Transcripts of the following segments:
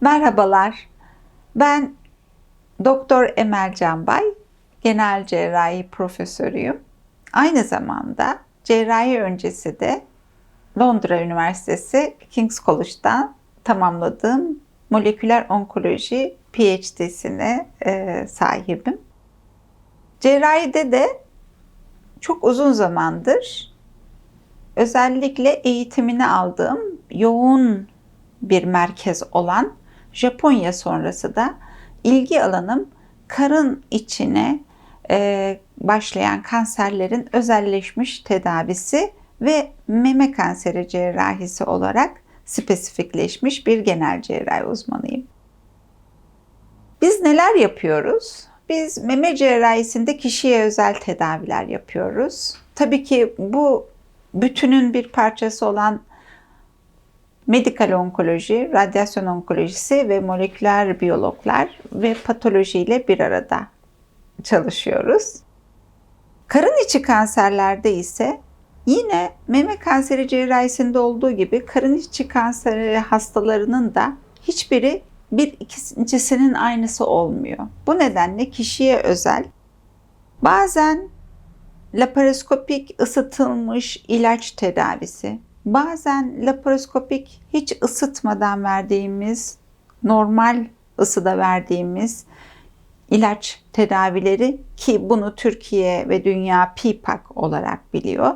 Merhabalar. Ben Doktor Emel Canbay, genel cerrahi profesörüyüm. Aynı zamanda cerrahi öncesi de Londra Üniversitesi King's College'dan tamamladığım moleküler onkoloji PhD'sine e, sahibim. Cerrahide de çok uzun zamandır özellikle eğitimini aldığım yoğun bir merkez olan Japonya sonrası da ilgi alanım karın içine e, başlayan kanserlerin özelleşmiş tedavisi ve meme kanseri cerrahisi olarak spesifikleşmiş bir genel cerrahi uzmanıyım. Biz neler yapıyoruz? Biz meme cerrahisinde kişiye özel tedaviler yapıyoruz. Tabii ki bu bütünün bir parçası olan medikal onkoloji, radyasyon onkolojisi ve moleküler biyologlar ve patoloji ile bir arada çalışıyoruz. Karın içi kanserlerde ise yine meme kanseri cerrahisinde olduğu gibi karın içi kanseri hastalarının da hiçbiri bir ikincisinin aynısı olmuyor. Bu nedenle kişiye özel bazen laparoskopik ısıtılmış ilaç tedavisi, bazen laparoskopik hiç ısıtmadan verdiğimiz, normal ısıda verdiğimiz ilaç tedavileri ki bunu Türkiye ve dünya PIPAK olarak biliyor.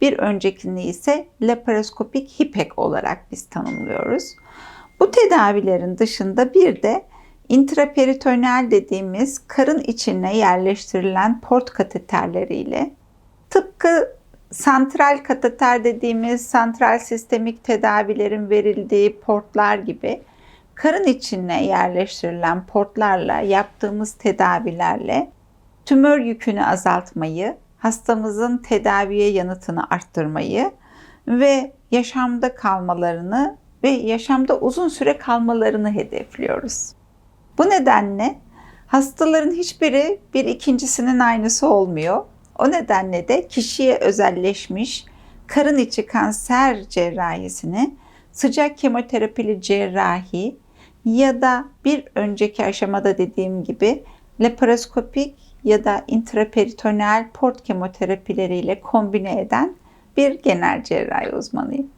Bir öncekini ise laparoskopik HIPEK olarak biz tanımlıyoruz. Bu tedavilerin dışında bir de intraperitoneal dediğimiz karın içine yerleştirilen port kateterleriyle tıpkı santral kateter dediğimiz santral sistemik tedavilerin verildiği portlar gibi karın içine yerleştirilen portlarla yaptığımız tedavilerle tümör yükünü azaltmayı, hastamızın tedaviye yanıtını arttırmayı ve yaşamda kalmalarını ve yaşamda uzun süre kalmalarını hedefliyoruz. Bu nedenle hastaların hiçbiri bir ikincisinin aynısı olmuyor. O nedenle de kişiye özelleşmiş karın içi kanser cerrahisini sıcak kemoterapili cerrahi ya da bir önceki aşamada dediğim gibi laparoskopik ya da intraperitoneal port kemoterapileriyle kombine eden bir genel cerrahi uzmanıyım.